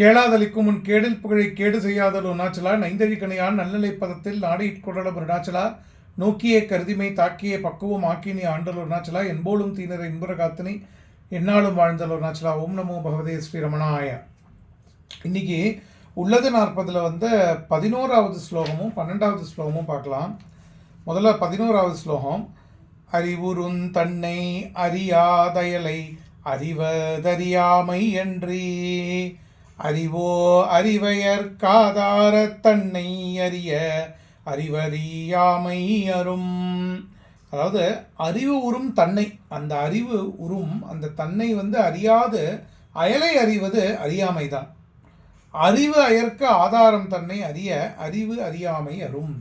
கேளாதலிக்கும் உன் கேடில் புகழை கேடு செய்யாதல் உன்னாச்சலா நைந்தழிக்கணையான் நல்லநிலை பதத்தில் நாடியிற் கொடலம் அருணாச்சலா நோக்கிய கருதிமை தாக்கிய பக்குவம் ஆக்கினி ஆண்டல் நாச்சலா என்போலும் தீனரை இன்புற காத்தினை என்னாலும் வாழ்ந்தல் அருணாச்சலா ஓம் நமோ பகவதே ஸ்ரீரமணாய இன்னைக்கு உள்ளது நாற்பதில் வந்து பதினோராவது ஸ்லோகமும் பன்னெண்டாவது ஸ்லோகமும் பார்க்கலாம். முதல்ல பதினோராவது ஸ்லோகம். அறிவுறும் தன்னை அறியாதயலை அறிவதறியாமை என்றே அறிவோ அறிவையற்காதார தன்னை அறிய அறிவறியாமை அரும். அதாவது அறிவு உறும் தன்னை அந்த அறிவு உறும் அந்த தன்னை வந்து அறியாது அயலை அறிவது அறியாமை தான். அறிவு அயற்க ஆதாரம் தன்னை அறிய அறிவு அறியாமை அரும்.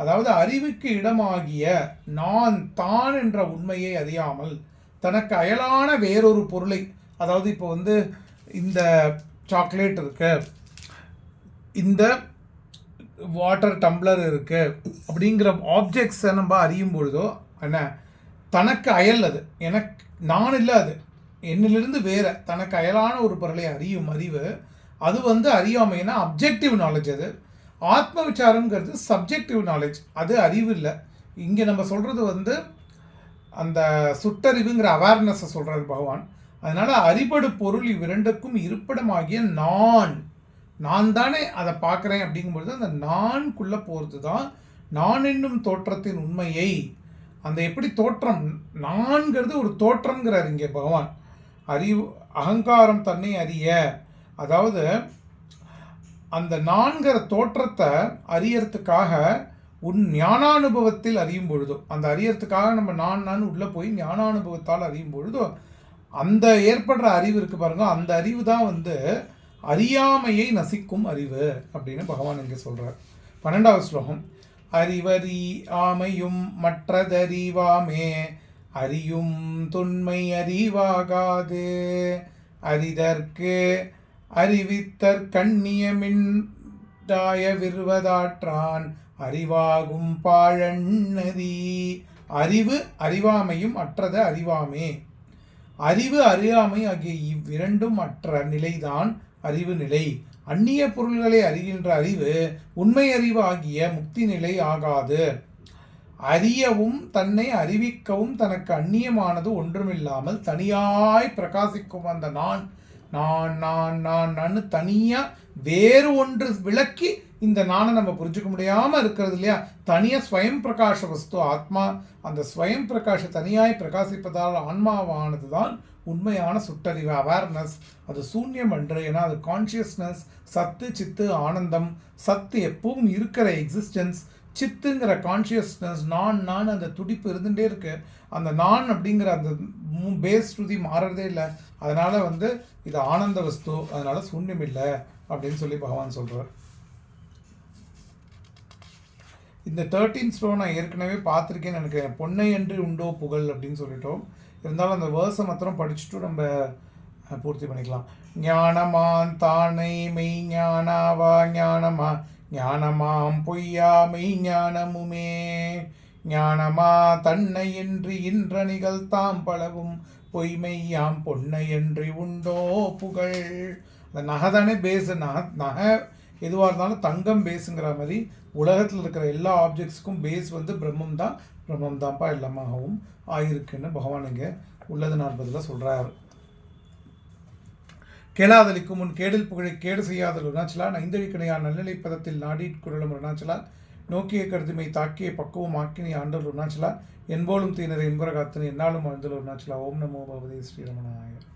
அதாவது அறிவுக்கு இடமாகிய நான் தான் என்ற உண்மையை அறியாமல் தனக்கு அயலான வேறொரு பொருளை அதாவது இப்போ வந்து இந்த சாக்லேட் இருக்குது இந்த வாட்டர் டம்ளர் இருக்குது அப்படிங்கிற ஆப்ஜெக்ட்ஸை நம்ம அறியும் பொழுதோ என்ன? தனக்கு அயல் அது. எனக்கு நான் இல்லை அது. என்னிலிருந்து வேறு. தனக்கு அயலான ஒரு பொருளை அறியும் அறிவு. அது வந்து அறியாமைன்னா அப்ஜெக்டிவ் நாலேஜ் அது. ஆத்ம விசாரம்ங்கிறது சப்ஜெக்டிவ் நாலேஜ் அது அறிவு இல்லை. இங்கே நம்ம சொல்கிறது வந்து அந்த சுட்டறிவுங்கிற அவேர்னஸை சொல்கிறார் பகவான். அதனால் அறிபடு பொருள் இவ்விரண்டுக்கும் இருப்பிடமாகிய நான். நான் தானே அதை பார்க்குறேன் அப்படிங்கும்பொழுது அந்த நான்குள்ளே போகிறது தான் நான் என்னும் தோற்றத்தின் உண்மையை. அந்த எப்படி தோற்றம்? நான்கிறது ஒரு தோற்றம்ங்கிறார் இங்கே பகவான். அறிவு அகங்காரம் தன்னை அறிய. அதாவது அந்த நான்கிற தோற்றத்தை அறியறதுக்காக உன் ஞானானுபவத்தில் அறியும் பொழுதோ அந்த அறியறதுக்காக நம்ம நான் நான் உள்ளே போய் ஞானானுபவத்தால் அறியும் பொழுதோ அந்த ஏற்படுற அறிவு இருக்குது பாருங்கள் அந்த அறிவு தான் வந்து அறியாமையை நசிக்கும் அறிவு அப்படின்னு பகவான் இங்கே சொல்கிறார் பன்னெண்டாவது ஸ்லோகம். அறிவறி ஆமையும் மற்றதறிவாமே அறியும் தொன்மை அறிவாகாது. அறிதற்கு அறிவித்தற் கண்ணியமின்றாய விருவதாற்றான் அறிவாகும் பாழன்னதி அறிவு அறிவாமையும் அற்றது அறிவாமே. அறிவு அறியாமை ஆகிய இவ்விரண்டும் அற்ற நிலைதான் அறிவு நிலை. அந்நிய பொருள்களை அறிகின்ற அறிவு உண்மை அறிவு ஆகிய முக்தி நிலை ஆகாது. அறியவும் தன்னை அறிவிக்கவும் தனக்கு அந்நியமானது ஒன்றுமில்லாமல் தனியாய் பிரகாசிக்கும் அந்த நான் நான் நான் நான் நான் தனியாக வேறு ஒன்று விளக்கி இந்த நானை நம்ம புரிஞ்சுக்க முடியாமல் இருக்கிறது இல்லையா? தனியாக ஸ்வயம் பிரகாஷ வஸ்து ஆத்மா. அந்த ஸ்வயம் பிரகாஷ தனியாய் பிரகாசிப்பதால் ஆன்மாவானது தான் உண்மையான சுட்டறிவு அவேர்னஸ் அது சூன்யம் அன்று ஏன்னா அது கான்ஷியஸ்னஸ் சத்து சித்து ஆனந்தம். சத்து எப்பவும் இருக்கிற எக்ஸிஸ்டன்ஸ் சித்துங்கிற கான்ஷியஸ்னஸ் நான் நான் அந்த துடிப்பு இருந்துகிட்டே இருக்கு. அந்த நான் அப்படிங்கிற அந்த பேஸ் ஸ்ருதி மாறுறதே இல்லை. அதனால் வந்து இது ஆனந்த வஸ்து அதனால் சூன்யம் இல்லை அப்படின்னு சொல்லி பகவான் சொல்கிறார் இந்த தேர்ட்டீன் ஸ்லோ நான் ஏற்கனவே பார்த்துருக்கேன்னு நினைக்கிறேன். பொன்னை என்று உண்டோ புகழ் அப்படின்னு சொல்லிட்டோம். இருந்தாலும் அந்த வேர்ஸை மாத்திரம் படிச்சுட்டு நம்ம பூர்த்தி பண்ணிக்கலாம். ஞானமான் தானை மெய் ஞானாவா ஞானமா ஞானமாம் பொய்யா மெய் ஞானமுமே. ஞானமா தன்னை என்று இன்ற நிகழ்த்தாம் பலவும் பொய்மையாம் பொன்னை என்று உண்டோ புகழ். அந்த நகை தானே பேஸு நகை நகை எதுவாக இருந்தாலும் தங்கம் பேஸுங்கிற மாதிரி உலகத்தில் இருக்கிற எல்லா ஆப்ஜெக்ட்ஸுக்கும் பேஸ் வந்து பிரம்மம் தான் பிரம்மம் தான்ப்பா எல்லாமாகவும் ஆயிருக்குன்னு பகவான் இங்கே உள்ளது நாற்பதில் சொல்கிறார் கேளாதலிக்கும் முன் கேடில் புகழை கேடு செய்யாதல் அருணாச்சலா ஐந்தழிக்கணையார் நல்லநிலை பதத்தில் நாடி குரலும் அருணாச்சலா நோக்கிய கருதுமை தாக்கிய பக்குவம் ஆக்கினி ஆண்டல் உண்ணாச்சலா என்போலும் தீனரை என்பர என்னாலும் வாழ்ந்தல் அருணாச்சலா ஓம் நமோ பகவதி ஸ்ரீரமணாயர்